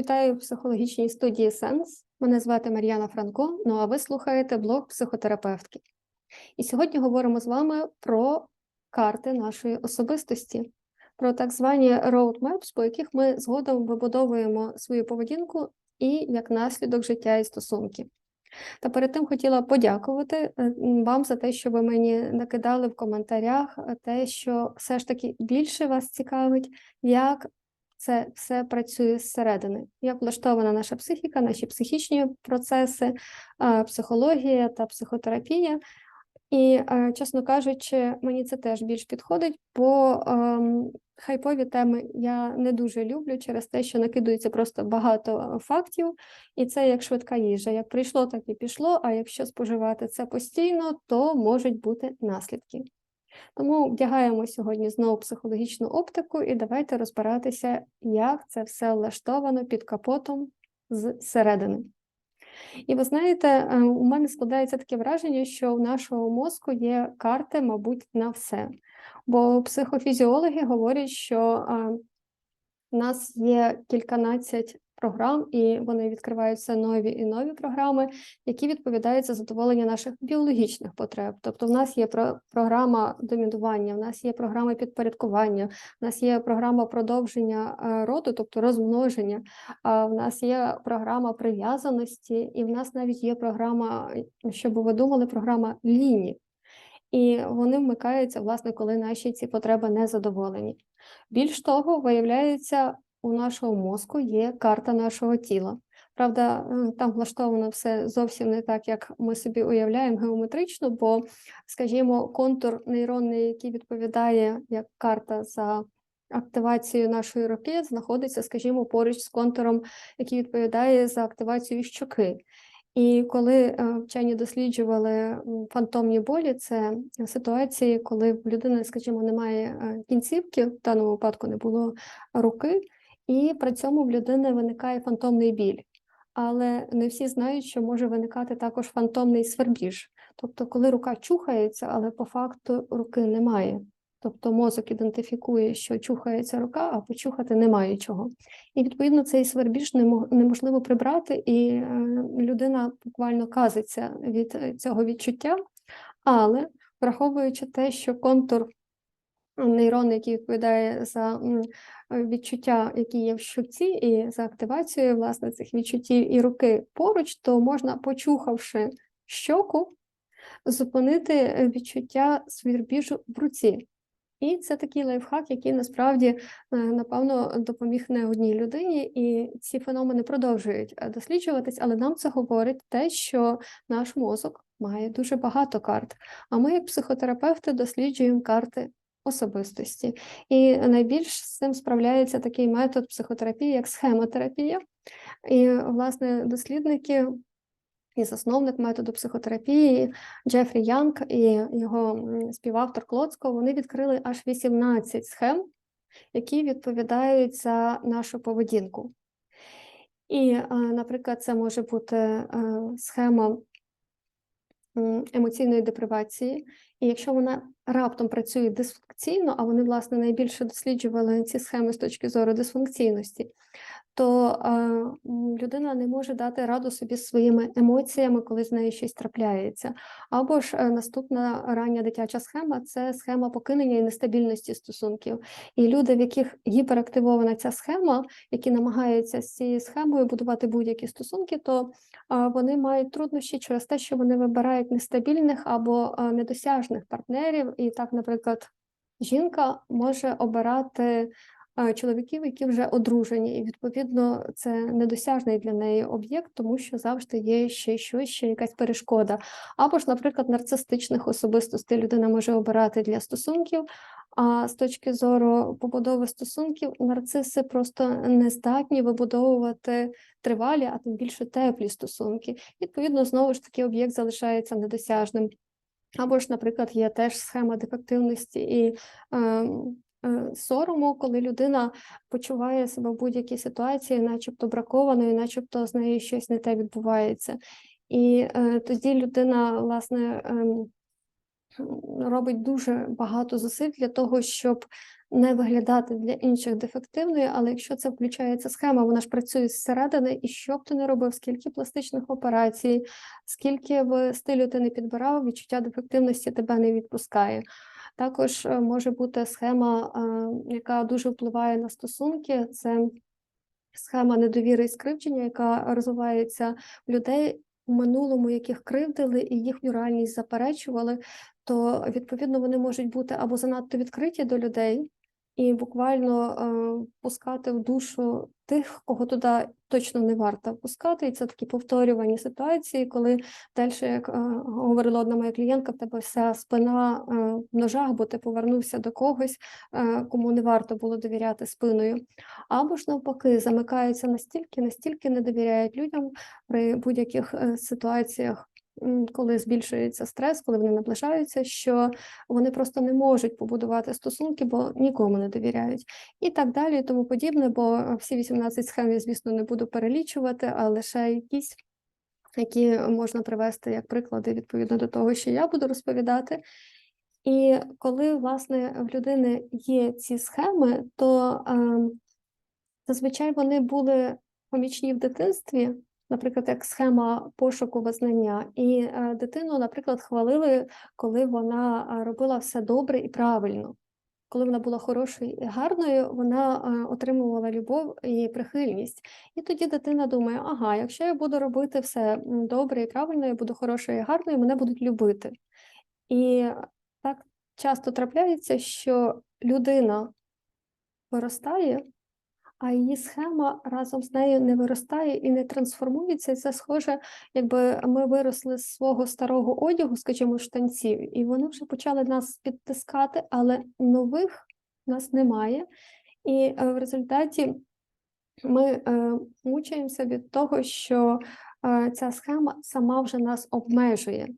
Вітаю в психологічній студії Сенс. Мене звати Мар'яна Франко. Ну а ви слухаєте блог психотерапевтки. І сьогодні говоримо з вами про карти нашої особистості, про так звані roadmaps, по яких ми згодом вибудовуємо свою поведінку і як наслідок життя і стосунки. Та перед тим хотіла подякувати е, вам за те, що ви мені накидали в коментарях е, те, що все ж таки більше вас цікавить, як це все працює зсередини, як влаштована наша психіка, наші психічні процеси, психологія та психотерапія. І, е, чесно кажучи, мені це теж більш підходить, бо ем, хайпові теми я не дуже люблю через те, що накидується просто багато фактів, і це як швидка їжа. Як прийшло, так і пішло. А якщо споживати це постійно, то можуть бути наслідки. Тому вдягаємо сьогодні знову психологічну оптику і давайте розбиратися, як це все влаштовано під капотом зсередини. І ви знаєте, е, у мене складається таке враження, що у нашого мозку є карти, мабуть, на все. Бо психофізіологи говорять, що у нас є кільканадцять програм, і вони відкриваються нові і нові програми, які відповідають за задоволення наших біологічних потреб. Тобто, в нас є програма домінування, в нас є програма підпорядкування, в нас є програма продовження е, роду, тобто розмноження, в нас є програма прив'язаності, і в нас навіть є програма, щоб ви думали, програма лінії. І вони вмикаються, власне, коли наші ці потреби не задоволені. Більш того, виявляється, у нашого мозку є карта нашого тіла. Правда, е, там влаштовано все зовсім не так, як ми собі уявляємо геометрично, бо, скажімо, контур нейронний, який відповідає як карта за активацію нашої руки, знаходиться, скажімо, поруч з контуром, який відповідає за активацію щоки. І коли е, вчені досліджували фантомні болі, це ситуації, коли в людини, скажімо, немає е, кінцівки, в даному випадку не було руки і при цьому в людини виникає фантомний біль. Але не всі знають, що може виникати також фантомний свербіж. Тобто, коли рука чухається, але по факту руки немає. Тобто мозок ідентифікує, що чухається рука, а почухати немає чого. І відповідно цей свербіж неможливо прибрати, і е, людина буквально казиться від цього відчуття. Але враховуючи те, що контур нейрон, який відповідає за відчуття, які є в щуці, і за активацією власне цих відчуттів і руки поруч, то можна, почухавши щоку, зупинити відчуття свірбіжу в руці. І це такий лайфхак, який насправді, е, напевно, допоміг не одній людині, і ці феномени продовжують е, досліджуватись, але нам це говорить те, що наш мозок має дуже багато карт. А ми, як психотерапевти, досліджуємо карти особистості. І найбільш з цим справляється такий метод психотерапії, як схемотерапія. І, власне, дослідники і засновник методу психотерапії Джефрі Янг і його співавтор Клоцко вони відкрили аж 18 схем, які відповідають за нашу поведінку. І, наприклад, це може бути схема емоційної депривації, і якщо вона раптом працює дисфункційно, а вони, власне, найбільше досліджували ці схеми з точки зору дисфункційності, то е, людина не може дати раду собі своїми емоціями, коли з нею щось трапляється. Або ж е, наступна рання дитяча схема це схема покинення і нестабільності стосунків. І люди, в яких гіперактивована ця схема, які намагаються з цією схемою будувати будь-які стосунки, то е, вони мають труднощі через те, що вони вибирають нестабільних або е, недосяжних партнерів. І так, наприклад, жінка може обирати чоловіків, які вже одружені, і відповідно це недосяжний для неї об'єкт, тому що завжди є ще щось, ще якась перешкода. Або ж, наприклад, нарцистичних особистостей людина може обирати для стосунків. А з точки зору побудови стосунків, нарциси просто не здатні вибудовувати тривалі, а тим більше теплі стосунки. Відповідно, знову ж таки, об'єкт залишається недосяжним. Або ж, наприклад, є теж схема дефективності і е, Е, сорому, коли людина почуває себе в будь-якій ситуації, начебто бракованою, начебто з нею щось не те відбувається. І е, тоді людина, власне, е, робить дуже багато зусиль для того, щоб не виглядати для інших дефективною, але якщо це включається схема, вона ж працює зсередини, і що б ти не робив, скільки пластичних операцій, скільки в стилю ти не підбирав, відчуття дефективності тебе не відпускає. Також е, може бути схема, е, яка дуже впливає на стосунки. Це схема недовіри і скривдження, яка розвивається в людей в минулому, яких кривдили і їхню реальність заперечували, то відповідно вони можуть бути або занадто відкриті до людей і буквально е, пускати в душу тих, кого туди точно не варто впускати. І це такі повторювані ситуації, коли далі, як е, говорила одна моя клієнтка, в тебе вся спина е, в ножах, бо ти повернувся до когось, е, кому не варто було довіряти спиною. Або ж навпаки, замикаються настільки, настільки не довіряють людям при будь-яких е, ситуаціях. Коли збільшується стрес, коли вони наближаються, що вони просто не можуть побудувати стосунки, бо нікому не довіряють, і так далі, і тому подібне. Бо всі 18 схем я, звісно, не буду перелічувати, а лише якісь, які можна привести як приклади відповідно до того, що я буду розповідати. І коли, власне, в людини є ці схеми, то ем, зазвичай вони були помічні в дитинстві, наприклад, як схема пошуку визнання, і е, дитину, наприклад, хвалили, коли вона е, робила все добре і правильно. Коли вона була хорошою і гарною, вона е, отримувала любов і прихильність. І тоді дитина думає: ага, якщо я буду робити все добре і правильно, я буду хорошою і гарною, мене будуть любити. І так часто трапляється, що людина виростає, а її схема разом з нею не виростає і не трансформується. І це схоже, якби ми виросли з свого старого одягу, скажімо, штанців, і вони вже почали нас підтискати, але нових нас немає. І е, в результаті ми е, мучаємося від того, що е, ця схема сама вже нас обмежує.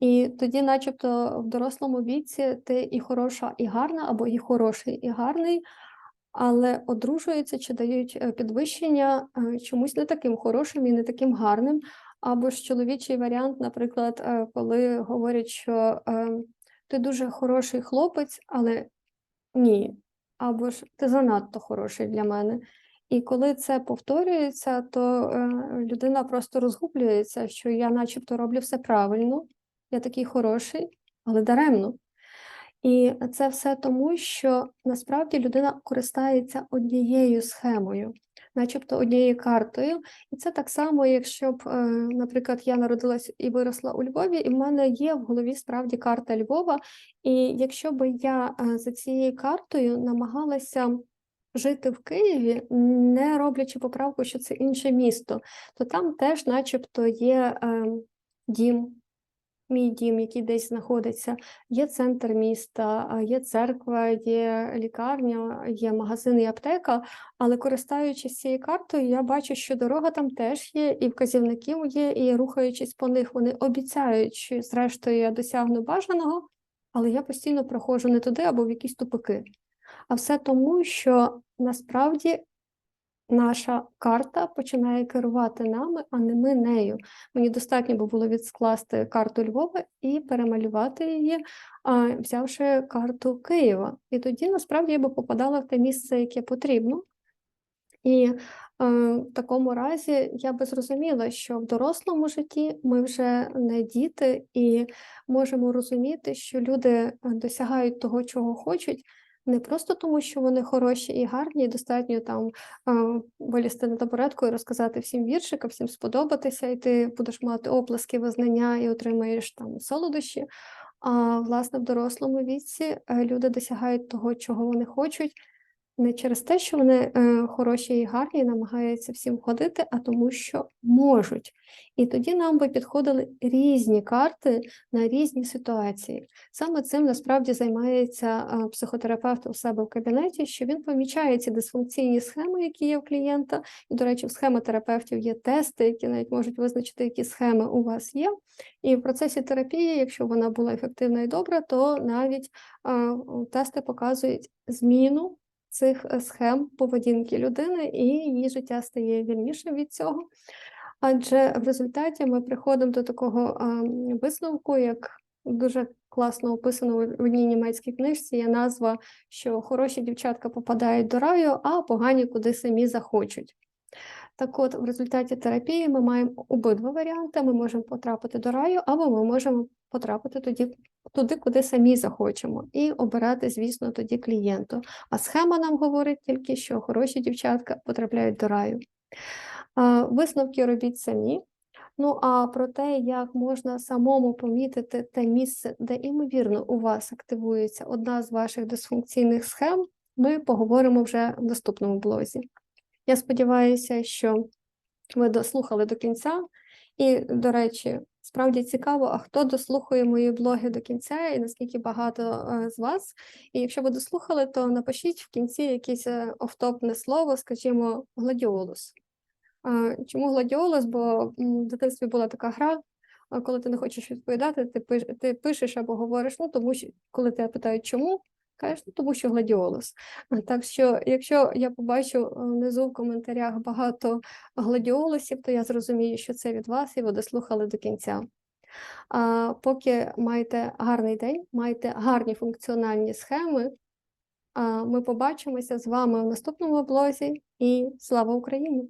І тоді, начебто, в дорослому віці ти і хороша, і гарна, або і хороший, і гарний, але одружуються чи дають е, підвищення е, чомусь не таким хорошим і не таким гарним. Або ж чоловічий варіант, наприклад, е, коли говорять, що ти дуже хороший хлопець, але ні, або ж ти занадто хороший для мене. І коли це повторюється, то людина просто розгублюється, що я начебто роблю все правильно, я такий хороший, але даремно. І це все тому, що насправді людина користається однією схемою, начебто однією картою. І це так само, якщо б, е, наприклад, я народилась і виросла у Львові, і в мене є в голові справді карта Львова. І якщо б я е, за цією картою намагалася жити в Києві, не роблячи поправку, що це інше місто, то там теж, начебто, є е, дім мій дім, який десь знаходиться, є центр міста, є церква, є лікарня, є магазин і аптека. Але користуючись цією картою, я бачу, що дорога там теж є, і вказівників є, і рухаючись по них, вони обіцяють, що зрештою я досягну бажаного, але я постійно проходжу не туди або в якісь тупики. А все тому, що насправді наша карта починає керувати нами, а не ми нею. Мені достатньо було відскласти карту Львова і перемалювати її, взявши карту Києва. І тоді насправді я би попадала в те місце, яке потрібно. І е, в такому разі я би зрозуміла, що в дорослому житті ми вже не діти, і можемо розуміти, що люди е, досягають того, чого хочуть, не просто тому, що вони хороші і гарні, і достатньо там вилізти на табуретку і розказати всім віршика, всім сподобатися, і ти будеш мати оплески, визнання і отримаєш там солодощі. А власне в дорослому віці е, люди досягають того, чого вони хочуть, не через те, що вони е, хороші і гарні, і намагаються всім ходити, а тому, що можуть. І тоді нам би підходили різні карти на різні ситуації. Саме цим насправді займається е, психотерапевт у себе в кабінеті, що він помічає ці дисфункційні схеми, які є в клієнта. І, до речі, в схемотерапевтів є тести, які навіть можуть визначити, які схеми у вас є. І в процесі терапії, якщо вона була ефективна і добра, то навіть е, тести показують зміну цих е, схем поведінки людини, і її життя стає вільнішим від цього. Адже в результаті ми приходимо до такого висновку, як дуже класно описано в одній німецькій книжці. Є назва, що хороші дівчатка попадають до раю, а погані куди самі захочуть. Так от, в результаті терапії ми маємо обидва варіанти. Ми можемо потрапити до раю, або ми можемо потрапити тоді туди, куди самі захочемо, і обирати, звісно, тоді клієнту. А схема нам говорить тільки, що хороші дівчатка потрапляють до раю. Висновки робіть самі. Ну а про те, як можна самому помітити те місце, де імовірно у вас активується одна з ваших дисфункційних схем, ми поговоримо вже в наступному блозі. Я сподіваюся, що ви дослухали до кінця, і, до речі, справді цікаво, а хто дослухає мої блоги до кінця, і наскільки багато е, з вас. І якщо ви дослухали, то напишіть в кінці якесь е, офтопне слово, скажімо, гладіолус. Чому гладіолус? Бо в дитинстві була така гра, коли ти не хочеш відповідати, ти ти пишеш або говориш, ну тому що коли тебе питають чому, кажеш, ну тому що гладіолус. Так що, якщо я побачу е, внизу в коментарях багато гладіолусів, то я зрозумію, що це від вас, і ви дослухали до кінця. А поки маєте гарний день, маєте гарні функціональні схеми. Ми побачимося з вами в наступному блозі і слава Україні!